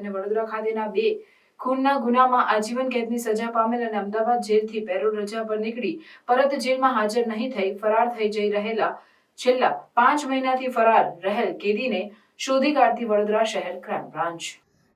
અને વડોદરા ખાતેના બે ખૂનના ગુનામાં આજીવન કેદની સજા પામેલ અને અમદાવાદ જેલથી પેરોલ રજા પર નીકળી પરત જેલમાં હાજર નહીં થઈ ફરાર થઈ જઈ રહેલા છેલ્લા પાંચ મહિનાથી ફરાર રહેલ કેદીને શોધી કાઢતી વડોદરા શહેર ક્રાઇમ બ્રાન્ચ.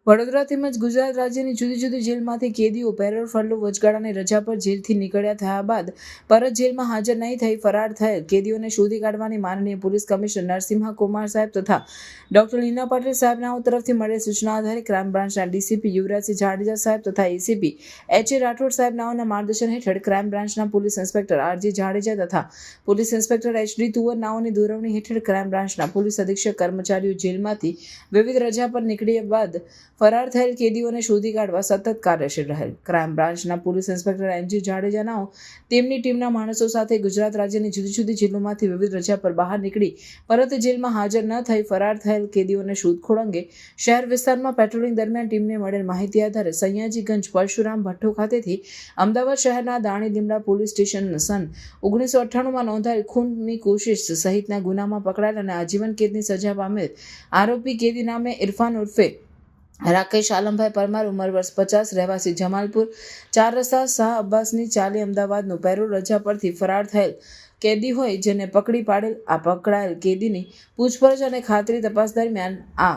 વડોદરા તેમજ ગુજરાત રાજ્યની જુદી જુદી જેલમાંથી કેદીઓ પેરોલ ફરલો વચગાળાની રજા પર જેલથી નીકળ્યા થયા બાદ પરત જેલમાં હાજર નહીં થઈ ફરાર થયેલ કેદીઓને શોધી કાઢવાની માનનીય પોલીસ કમિશનર નરસિંહા કુમાર સાહેબ તથા ડોક્ટર લીના પટેલ સાહેબનાઓ તરફથી મળેલ સૂચના આધારે ક્રાઇમ બ્રાન્ચના ડીસીપી યુવરાજસિંહ જાડેજા સાહેબ તથા એસીપી એચ એ રાઠોડ સાહેબનાઓના માર્ગદર્શન હેઠળ ક્રાઇમ બ્રાન્ચના police inspector R G Jadeja તથા police inspector H D Tuvar નાઓની દોરવણી હેઠળ ક્રાઇમ બ્રાન્ચના પોલીસ અધિક્ષક કર્મચારીઓ જેલમાંથી વિવિધ રજા પર નીકળ્યા બાદ ફરાર થયેલ કેદીઓને શોધી કાઢવા સતત કાર્યશીલ રહેલ. ક્રાઇમ બ્રાન્ચના પોલીસ ઇન્સ્પેક્ટર એનજી જાડેજાનાઓ, તેમની ટીમના માણસો સાથે ગુજરાત રાજ્યની જુદી જુદી જેલોમાંથી વિવિધ રજા પર બહાર નીકળી પરત જેલમાં હાજર ન થઈ ફરાર થયેલ કેદીઓને શોધખોળ અંગે શહેર વિસ્તારમાં પેટ્રોલિંગ દરમિયાન ટીમને મળેલ માહિતી આધારે સયાજીગંજ પરશુરામ ભઠ્ઠો ખાતેથી અમદાવાદ શહેરના દાણી લીમડા પોલીસ સ્ટેશન સન ઓગણીસો અઠ્ઠાણુંમાં નોંધાયેલ ખૂનની કોશિશ સહિતના ગુનામાં પકડાયેલ અને આજીવન કેદની સજા પામેલ આરોપી કેદી નામે ઇરફાન ઉર્ફે રાકેશ આલમભાઈ પરમાર, ઉંમર વર્ષ પચાસ, રહેવાસી જમાલપુર. ચાર રસ્તા શાહ અબ્બાસની ચાલી અમદાવાદનું પેરોલ રજા પરથી ફરાર થયેલ કેદી હોય જેને પકડી પાડેલ, આ પકડાયેલ કેદીની પૂછપરછ અને ખાતરી તપાસ દરમિયાન આ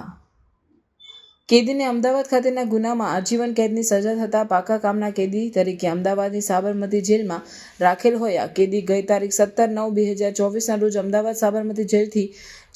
કેદીને અમદાવાદ ખાતેના ગુનામાં આજીવન કેદની સજા થતાં પાકા કામના કેદી તરીકે અમદાવાદની સાબરમતી જેલમાં રાખેલ હોય. કેદી ગઈ તારીખ સત્તર નવ બે હજાર ચોવીસના રોજ અમદાવાદ સાબરમતી જેલથી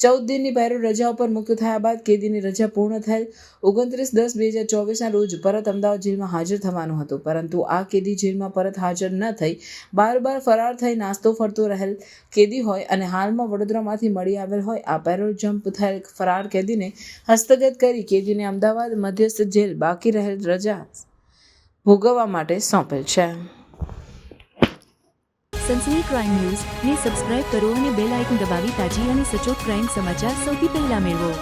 ચૌદ દિનની પેરોલ રજા ઉપર મુક્ત થયા બાદ કેદીની રજા પૂર્ણ થયેલ ઓગણત્રીસ દસ બે હજાર ચોવીસના રોજ પરત અમદાવાદ જેલમાં હાજર થવાનું હતું. પરંતુ આ કેદી જેલમાં પરત હાજર ન થઈ બાર બાર ફરાર થઈ નાસ્તો ફરતો રહેલ કેદી હોય અને હાલમાં વડોદરામાંથી મળી આવેલ હોય આ પેરોલ જમ્પ થયેલ ફરાર કેદીને હસ્તગત કરી કેદીને અમદાવાદ મધ્યસ્થ જેલ બાકી રહેલ રજા ભોગવવા માટે સોંપેલ છે. સનસની ક્રાઇમ ન્યૂઝ ને સબસ્ક્રાઇબ કરો અને બેલ આઇકન દબાવી તાજી અને સચોટ ક્રાઇમ સમાચાર સૌથી પહેલા મેળવો.